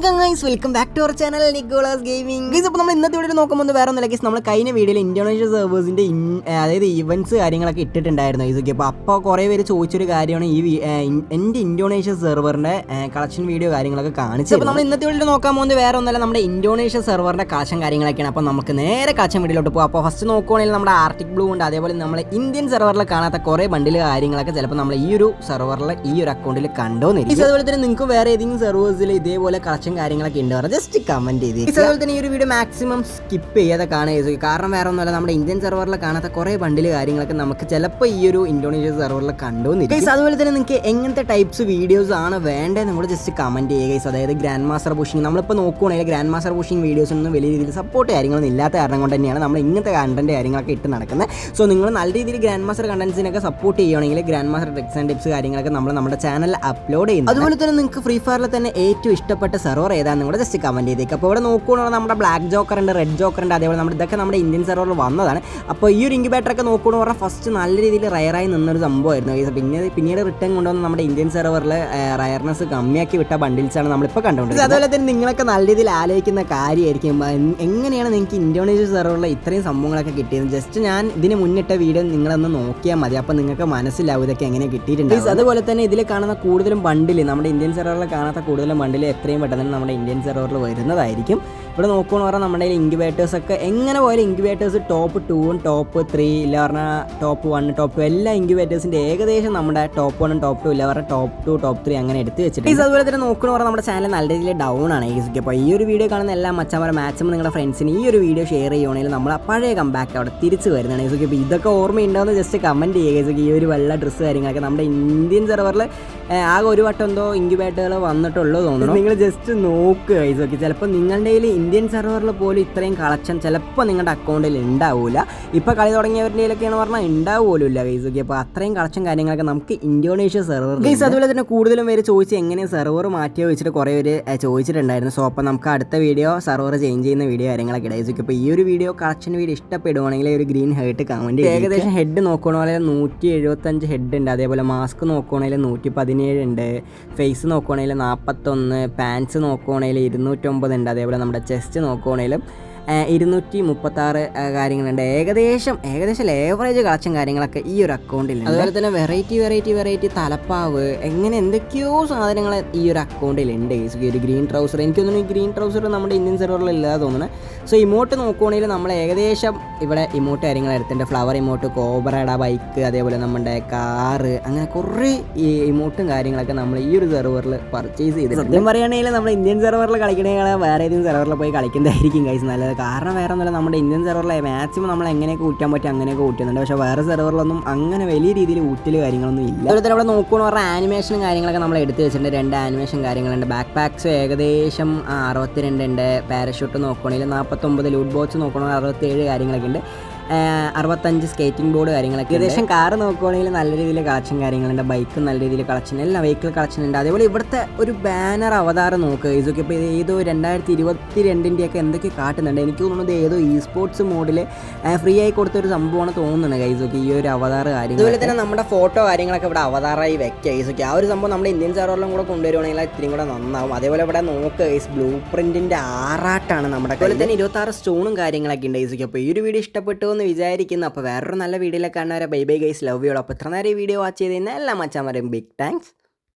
Guys welcome back to our channel Nicholas gaming guys അപ്പോൾ നമ്മൾ ഇന്നത്തെ വീഡിയോ നോക്കുമ്പോൾ വേറെ ഒന്നുമില്ല ഗൈസ് നമ്മൾ കഴിഞ്ഞ വീഡിയോയിൽ ഇന്തോനേഷ്യ സെർവേഴ്സിന്റെ അതായത് ഇവന്റ്സ് കാര്യങ്ങളൊക്കെ ഇട്ടിട്ടുണ്ടായിരുന്നു ഗൈസ് ഓക്കെ അപ്പോൾ അപ്പോൾ കുറേ പേര് ചോദിച്ചൊരു കാര്യമാണ് ഈ എന്റെ ഇന്തോനേഷ്യ സെർവറിന്റെ കളക്ഷൻ വീഡിയോ കാര്യങ്ങളൊക്കെ കാണിച്ചത് അപ്പോൾ നമ്മൾ ഇന്നത്തെ വീഡിയോ നോക്കാൻ പോകുന്നത് വേറെ ഒന്നുമല്ല നമ്മുടെ ഇന്തോനേഷ്യ സെർവറിന്റെ കളക്ഷൻ കാര്യങ്ങളൊക്കെയാണ്. അപ്പോൾ നമുക്ക് നേരെ കളക്ഷൻ വീഡിയോയിലോട്ട് പോകും അപ്പോൾ ഫസ്റ്റ് നോക്കുകയാണെങ്കിൽ നമ്മുടെ ആർട്ടിക് ബ്ലൂ ഉണ്ട്. അതേപോലെ നമ്മളെ ഇന്ത്യൻ സെർവറിൽ കാണാത്ത കുറേ ബണ്ടിൽ കാര്യങ്ങളൊക്കെ ചിലപ്പോൾ നമ്മൾ ഈ ഒരു സെർവറിൽ ഈ ഒരു അക്കൗണ്ടിൽ കണ്ടോന്നിരിക്കും. അതുപോലെ തന്നെ നിങ്ങൾക്ക് വേറെ ഏതെങ്കിലും സെർവേഴ്സിൽ ഇതേപോലെ കളക്ഷൻ കാര്യങ്ങളൊക്കെ ഉണ്ട് പറഞ്ഞാൽ ജസ്റ്റ് കമന്റ് ചെയ്ത് അതുപോലെ തന്നെ ഈ ഒരു വീഡിയോ മാക്സിമം സ്കിപ്പ് ചെയ്യാതെ കാണുക കാരണം വേറെ ഒന്നുമല്ല നമ്മുടെ ഇന്ത്യൻ സെർവറിൽ കാണാത്ത കുറേ ബണ്ടിൽ കാര്യങ്ങളൊക്കെ നമുക്ക് ചിലപ്പോൾ ഈ ഒരു ഇന്തോനേഷ്യ സെർവറിൽ കണ്ടോന്നിരിക്കും അതുപോലെ തന്നെ നിങ്ങൾക്ക് എങ്ങനത്തെ ടൈപ്സ് വീഡിയോസ് ആണ് വേണ്ടത് നമ്മൾ ജസ്റ്റ് കമന്റ് ചെയ്യുക ഗൈസ് അതായത് ഗ്രാൻഡ് മാസ്റ്റർ പുഷിങ് നമ്മളിപ്പോൾ നോക്കുകയാണെങ്കിൽ ഗ്രാൻഡ് മാസ്റ്റർ പുഷിങ് വീഡിയോസ് ഒന്നും വലിയ രീതിയിൽ സപ്പോർട്ട് കാര്യങ്ങളൊന്നും ഇല്ലാത്ത കാരണം കൊണ്ട് തന്നെയാണ് നമ്മൾ ഇങ്ങനത്തെ കണ്ടന്റ് കാര്യങ്ങളൊക്കെ ഇട്ട് നടക്കുന്നത്. സോ നിങ്ങൾ നല്ല രീതിയിൽ ഗ്രാൻഡ് മാസ്റ്റർ കണ്ടന്റ്സിനൊക്കെ സപ്പോർട്ട് ചെയ്യുകയാണെങ്കിൽ grand master tricks and tips കാര്യങ്ങളൊക്കെ നമ്മൾ നമ്മുടെ ചാനലിൽ അപ്ലോഡ് ചെയ്യുന്നു അതുപോലെ തന്നെ നിങ്ങൾക്ക് ഫ്രീ ഫയറിൽ തന്നെ ഏറ്റവും ഇഷ്ടപ്പെട്ട സെർവർ ഏതാണെന്ന് കൂടെ ജസ്റ്റ് കമന്റ് ചെയ്തേക്ക്. അപ്പോൾ ഇവിടെ നോക്കുകയാണെങ്കിൽ നമ്മുടെ ബ്ലാക്ക് ജോക്കർ ഉണ്ട് റെഡ് ജോക്കർ ഉണ്ട് അതേപോലെ നമ്മുടെ ഇതൊക്കെ നമ്മുടെ ഇന്ത്യൻ സെർവറിൽ വന്നതാണ്. അപ്പോൾ ഈ ഒരു ഇൻക്യുബേറ്റർ ഒക്കെ നോക്കുകയാണെന്ന് പറഞ്ഞാൽ ഫസ്റ്റ് നല്ല രീതിയിൽ റയറായി നിന്നൊരു സംഭവമായിരുന്നു. പിന്നെ പിന്നീട് റിട്ടേൺ കൊണ്ടുവന്ന് നമ്മുടെ ഇന്ത്യൻ സെർവറിൽ റയർനെസ് കമ്മിയാക്കി വിട്ട ബണ്ടിൽസാണ് നമ്മളിപ്പോൾ കണ്ടുകൊണ്ടിരിക്കുന്നത്. അതുപോലെ തന്നെ നിങ്ങളൊക്കെ നല്ല രീതിയിൽ ആലോചിക്കുന്ന കാര്യമായിരിക്കും എങ്ങനെയാണ് നിങ്ങൾക്ക് ഇന്തോനേഷ്യ സെർവറിൽ ഇത്രയും സംഭവങ്ങളൊക്കെ കിട്ടിയത്? ജസ്റ്റ് ഞാൻ ഇതിന് മുന്നിട്ട വീഡിയോ നിങ്ങളൊന്ന് നോക്കിയാൽ മതി. അപ്പോൾ നിങ്ങൾക്ക് മനസ്സിലാവും ഇതൊക്കെ എങ്ങനെ കിട്ടിയിട്ടുണ്ട് അതുപോലെ തന്നെ ഇതിൽ കാണുന്ന കൂടുതലും ബണ്ടിൽ നമ്മുടെ ഇന്ത്യൻ സെർവറിൽ കാണാത്ത കൂടുതലും ബണ്ടിൽ എത്രയും തന്നെ നമ്മുടെ ഇന്ത്യൻ സെർവറിൽ വരുന്നതായിരിക്കും. ഇവിടെ നോക്കുകയെന്ന് പറഞ്ഞാൽ നമ്മുടെ ഇൻക്യുബേറ്റേഴ്സ് ഒക്കെ എങ്ങനെ പോയാലും ഇൻക്യുബേറ്റേഴ്സ് ടോപ്പ് ടൂവും ടോപ്പ് ത്രീ ഇല്ല പറഞ്ഞാൽ ടോപ്പ് വൺ ടോപ്പ് ടു എല്ലാ ഇൻക്യുബേറ്റേഴ്സിന്റെ ഏകദേശം നമ്മുടെ ടോപ്പ് വണ്ണും ടോപ്പ് ടു ഇല്ല പറഞ്ഞാൽ ടോപ്പ് ടു ടോപ്പ് ത്രീ അങ്ങനെ എടുത്ത് വെച്ചിട്ടുണ്ട്. അതുപോലെ തന്നെ നോക്കുകയെന്ന് പറഞ്ഞാൽ നമ്മുടെ ചാനൽ നല്ല രീതിയിൽ ഡൗൺ ആണ് ഈസിക്ക് അപ്പോൾ ഈ ഒരു വീഡിയോ കാണുന്ന എല്ലാ മച്ചാമാരെ മാക്സിമം നിങ്ങളുടെ ഫ്രണ്ട്സിന് ഈ ഒരു വീഡിയോ ഷെയർ ചെയ്യുകയാണെങ്കിൽ നമ്മൾ പഴയ കമ്പാക്ക് അവിടെ തിരിച്ച് വരുന്നതാണ് ഈസിക്ക് ഇപ്പോൾ ഇതൊക്കെ ഓർമ്മയുണ്ടാവുന്ന ജസ്റ്റ് കമന്റ് ചെയ്യുക ഈസിക്ക് ഈ ഒരു വെള്ള ഡ്രസ്സ് കാര്യങ്ങളൊക്കെ നമ്മുടെ ഇന്ത്യൻ സെർവറിൽ ആകെ ഒരു വട്ടം എന്തോ ഇൻക്യുബേറ്ററുകൾ വന്നിട്ടുള്ളൂ തോന്നുന്നു. നിങ്ങൾ ജസ്റ്റ് നോക്കുക ഈസൊക്കെ ചിലപ്പോൾ നിങ്ങളുടെ കയ്യിൽ ഇന്ത്യൻ സെർവറിൽ പോലും ഇത്രയും കളക്ഷൻ ചിലപ്പോൾ നിങ്ങളുടെ അക്കൗണ്ടിൽ ഉണ്ടാവില്ല ഇപ്പോൾ കളി തുടങ്ങിയവരുടെ കയ്യിലൊക്കെയാണ് പറഞ്ഞാൽ ഉണ്ടാവുമല്ലോ ഗൈസൊക്കെ അപ്പോൾ അത്രയും കളക്ഷൻ കാര്യങ്ങളൊക്കെ നമുക്ക് ഇന്തോനേഷ്യ സെർവർ ഗൈസ് അതുപോലെ തന്നെ കൂടുതലും പേര് ചോദിച്ച് എങ്ങനെ സെർവർ മാറ്റിയോ വെച്ചിട്ട് കുറേ പേര് ചോദിച്ചിട്ടുണ്ടായിരുന്നു. സോ അപ്പോൾ നമുക്ക് അടുത്ത വീഡിയോ സെർവർ ചേഞ്ച് ചെയ്യുന്ന വീഡിയോ കാര്യങ്ങളൊക്കെ ഗൈസൊക്കെ അപ്പോൾ ഈ ഒരു വീഡിയോ കളക്ഷൻ വീഡിയോ ഇഷ്ടപ്പെടുവാണെങ്കിൽ ഒരു ഗ്രീൻ ഹേർട്ട് കമന്റ് ഏകദേശം ഹെഡ് നോക്കുകയാണെങ്കിൽ നൂറ്റി എഴുപത്തഞ്ച് ഹെഡ് ഉണ്ട് അതേപോലെ മാസ്ക് നോക്കുകയാണെങ്കിൽ നൂറ്റി പതിനേഴ് ഉണ്ട് ഫേസ് നോക്കുകയാണെങ്കിൽ നാൽപ്പത്തൊന്ന് പാൻസ് നോക്കുകയാണെങ്കിൽ ഇരുന്നൂറ്റൊമ്പത് ഉണ്ട് അതേപോലെ നമ്മുടെ ചെസ്റ്റ് നോക്കുകയാണെങ്കിലും ഇരുന്നൂറ്റി മുപ്പത്താറ് കാര്യങ്ങളുണ്ട്. ഏകദേശം ഏകദേശം ലേവറേജ് കളക്ഷൻ കാര്യങ്ങളൊക്കെ ഈ ഒരു അക്കൗണ്ടിൽ അതുപോലെ തന്നെ വെറൈറ്റി വെറൈറ്റി വെറൈറ്റി തലപ്പാവ് എങ്ങനെ എന്തൊക്കെയോ സാധനങ്ങൾ ഈ ഒരു അക്കൗണ്ടിൽ ഉണ്ട്. ഈ ഒരു ഗ്രീൻ ട്രൗസർ എനിക്ക് തോന്നുന്നു ഈ ഗ്രീൻ ട്രൗസർ നമ്മുടെ ഇന്ത്യൻ സെർവറിൽ ഇല്ലാതെ തോന്നുന്നത് സോ ഇമോട്ട് നോക്കുകയാണെങ്കിൽ നമ്മൾ ഏകദേശം ഇവിടെ ഇമോട്ട് കാര്യങ്ങൾ എടുത്തിട്ടുണ്ട് ഫ്ലവർ ഇമോട്ട് കോബ്രയുടെ ബൈക്ക് അതേപോലെ നമ്മുടെ കാറ് അങ്ങനെ കുറേ ഈ ഇമോട്ടും കാര്യങ്ങളൊക്കെ നമ്മൾ ഈ ഒരു സെർവറിൽ പർച്ചേസ് ചെയ്തിട്ടുണ്ട്. സത്യം പറയുകയാണെങ്കിൽ നമ്മൾ ഇന്ത്യൻ സെർവറിൽ കളിക്കണേ വേറെ ഏതെങ്കിലും സെർവറിൽ പോയി കളിക്കുന്നതായിരിക്കും കൈസ് നല്ലത് കാരണം വേറെ ഒന്നുമില്ല. നമ്മുടെ ഇന്ത്യൻ സെർവറിലെ മാക്സിമം നമ്മൾ എങ്ങനെയൊക്കെ ഊറ്റാൻ പറ്റും അങ്ങനെയൊക്കെ ഊറ്റുന്നുണ്ട്. പക്ഷേ വേറെ സെർവറിലൊന്നും അങ്ങനെ വലിയ രീതിയിൽ ഊറ്റൽ കാര്യങ്ങളൊന്നും ഇല്ല. അതുപോലെ തന്നെ ഇവിടെ നോക്കുകയെന്ന് പറഞ്ഞാൽ ആനിമേഷനും കാര്യങ്ങളൊക്കെ നമ്മൾ എടുത്ത് വെച്ചിട്ടുണ്ട്. രണ്ട് ആനിമേഷൻ കാര്യങ്ങളുണ്ട്. ബാക്ക് പാക്സ് ഏകദേശം അറുപത്തിരണ്ട് ഉണ്ട്. പാരഷൂട്ട് നോക്കുകയാണെങ്കിൽ നാൽപ്പത്തൊമ്പത് ലൂട്ട് ബോക്സ് നോക്കുകയാണെങ്കിൽ അറുപത്തേഴ് കാര്യങ്ങളൊക്കെ ഉണ്ട്. അറുപത്തഞ്ച് സ്കേറ്റിംഗ് ബോർഡ് കാര്യങ്ങളൊക്കെ ഏകദേശം കാർ നോക്കുവാണെങ്കിൽ നല്ല രീതിയിൽ കളക്ഷൻ കാര്യങ്ങളുണ്ട്. ബൈക്ക് നല്ല രീതിയിൽ കളക്ഷൻ എല്ലാ വെഹിക്കിൾ കളക്ഷൻ ഉണ്ട്. അതേപോലെ ഇവിടുത്തെ ഒരു ബാനർ അവതാരം നോക്കുക ഇതൊക്കെ ഇപ്പോൾ ഏതോ രണ്ടായിരത്തി ഇരുപത്തി രണ്ടിന്റെയൊക്കെ എന്തൊക്കെ കാട്ടുന്നുണ്ട്. എനിക്ക് തോന്നുന്നത് ഏതോ ഇ സ്പോർട്സ് മോഡിൽ ഫ്രീ ആയി കൊടുത്ത ഒരു സംഭവമാണ് തോന്നുന്നത് ഗൈസൊക്കെ ഈ ഒരു അവതാർ കാര്യം അതുപോലെ തന്നെ നമ്മുടെ ഫോട്ടോ കാര്യങ്ങളൊക്കെ ഇവിടെ അവതാറായി വെക്കുക ഗൈസൊക്കെ ആ ഒരു സംഭവം നമ്മുടെ ഇന്ത്യൻ സെർവറിലും കൂടെ കൊണ്ടുവരുവാണെങ്കിൽ ഇത്രയും കൂടെ നന്നാവും. അതേപോലെ ഇവിടെ നോക്കുക ഗൈസ് ബ്ലൂ പ്രിന്റിന്റെ ആറാട്ടാണ് നമ്മുടെ അതുപോലെ തന്നെ ഇരുപത്താറ് സ്റ്റോണും കാര്യങ്ങളൊക്കെ ഉണ്ട് ഗൈസൊക്കെ അപ്പോൾ ഈ ഒരു വീഡിയോ ഇഷ്ടപ്പെട്ടു എന്ന് വിചാരിക്കുന്നു. അപ്പോൾ വേറൊരു നല്ല വീഡിയോയിലൊക്കെ കാണുന്നവരെ bye bye guys love you all അപ്പോൾ ഇത്ര നേരം ഈ വീഡിയോ വാച്ച് ചെയ്ത് കഴിഞ്ഞാൽ എല്ലാ മച്ചാന്മാരെയും ബിഗ് താങ്ക്സ്